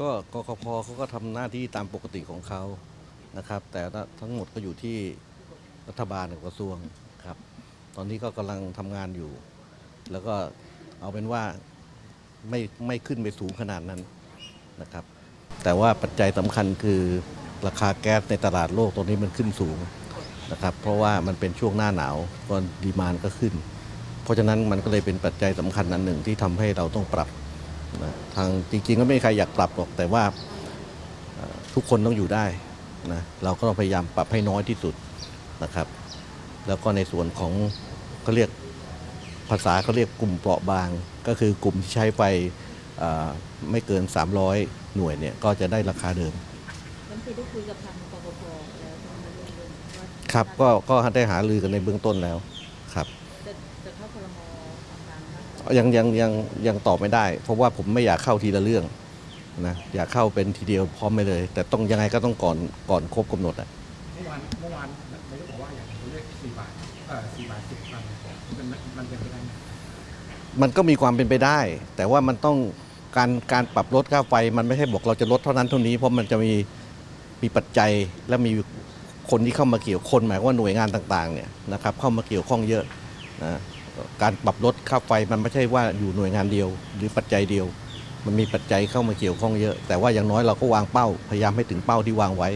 ก็กกพเขาก็ทำหน้าที่ตามปกติของเขานะครับ แต่ทั้งหมดก็อยู่ที่รัฐบาลกับกระทรวงครับ ตอนนี้ก็กำลังทำงานอยู่ แล้วก็เอาเป็นว่าไม่ไม่ขึ้นไปสูงขนาดนั้นนะครับ แต่ว่าปัจจัยสำคัญคือราคาแก๊สในตลาดโลกตอนนี้มันขึ้นสูงนะครับ เพราะว่ามันเป็นช่วงหน้าหนาวก็ดีมานก็ขึ้น เพราะฉะนั้นมันก็เลยเป็นปัจจัยสำคัญอันหนึ่งที่ทำให้เราต้องปรับ นะทางจริงๆก็ไม่มีใครอยากปรับหรอก แต่ว่าเอ่อทุกคนต้องอยู่ได้นะเราก็ต้องพยายามปรับให้น้อยที่สุดนะครับ แล้วก็ในส่วนของเขาเรียกภาษาเขาเรียกกลุ่มเปราะบาง ก็คือกลุ่มที่ใช้ไฟเอ่อไม่เกิน 300 หน่วยเนี่ยก็จะได้ราคาเดิมน้ำคือได้คุยกับทางกกพแล้วใช่ไหมเรื่องเรื่องว่าครับก็ก็ได้หารือกันในเบื้องต้นแล้วครับ จะจะเข้าครมทำงานบ้าง ยังยังยังยังตอบไม่ได้ เพราะว่าผมไม่อยากเข้าทีละเรื่องนะอยากเข้าเป็นทีเดียวพร้อมไปเลย แต่ต้องยังไงก็ต้องก่อนก่อนครบกำหนดอะเมื่อวานเมื่อวานนายกบอกว่าอย่างตัวเลขสี่บาทเอ่อสี่บาทสิบตังค์มันมันเป็นไปได้ไหมมันก็มีความเป็นไปได้ แต่ว่ามันต้องการการปรับลดค่าไฟมันไม่ใช่บอกเราจะลดเท่านั้นเท่านี้เพราะมันจะมีมีปัจจัยและมีคนที่เข้ามาเกี่ยวคนหมายความว่าหน่วยงานต่างๆเนี่ยนะครับเข้ามาเกี่ยวข้องเยอะนะ การปรับลดค่าไฟมันไม่ใช่ว่าอยู่หน่วยงานเดียว หรือปัจจัยเดียว มันมีปัจจัยเข้ามาเกี่ยวข้องเยอะ แต่ว่าอย่างน้อยเราก็วางเป้า พยายามให้ถึงเป้าที่วางไว้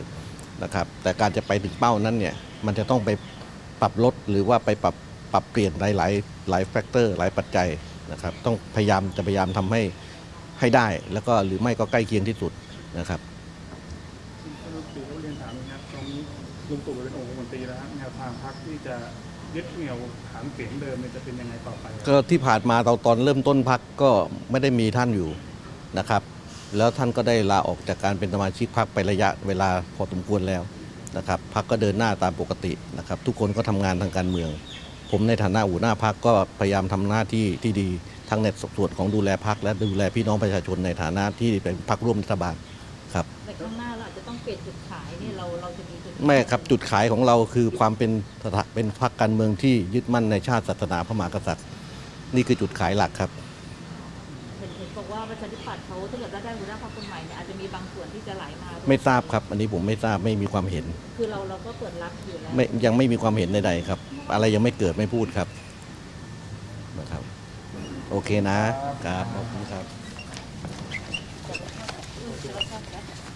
นะครับ แต่การจะไปถึงเป้านั้นเนี่ยมันจะต้องไปปรับลดหรือว่าไปปรับปรับเปลี่ยนหลายหลายหลายแฟกเตอร์หลายปัจจัยนะครับ ต้องพยายามจะพยายามทำให้ให้ได้ แล้วก็หรือไม่ก็ใกล้เคียงที่สุดนะครับท่านรัฐมนตรีก็เรียนถามนะครับตอนนี้ลุงตู่เป็นองค์มนตรีแล้วแนวทางพรรคที่จะ ยึดเหนี่ยวฐานเสียงเดิมเนี่ยจะเป็นยังไงต่อไปก็ที่ผ่านมาเราตอนเริ่มต้นพักก็ไม่ได้มีท่านอยู่นะครับ แล้วท่านก็ได้ลาออกจากการเป็นสมาชิกพักไประยะเวลาพอสมควรแล้วนะครับพักก็เดินหน้าตามปกตินะครับ ทุกคนก็ทำงานทางการเมือง ผมในฐานะหัวหน้าพักก็พยายามทำหน้าที่ที่ดีทั้งในส่วนของดูแลพักและดูแลพี่น้องประชาชนในฐานะที่เป็นพักร่วมรัฐบาล ครับ แต่ข้างหน้าเราอาจจะต้องเปลี่ยนจุดขายเนี่ยเราเราจะมีจุดขายไม่ครับจุดขายของเราคือความเป็นสถาเป็นพักการเมืองที่ยึดมั่นในชาติศาสนาพระมหากษัตริย์ นี่คือจุดขายหลักครับ เห็นเห็นบอกว่าประชาธิปัตย์เขาถ้าเกิดว่าได้หัวหน้าพรรคคนใหม่เนี่ยอาจจะมีบางส่วนที่จะไหลมาไม่ทราบครับ อันนี้ผมไม่ทราบไม่มีความเห็นคือเราเราก็เปิดรับอยู่แล้วไม่ยังไม่มีความเห็นใดๆครับ อะไรยังไม่เกิดไม่พูดครับนะครับ โอเคนะครับขอบคุณครับ เ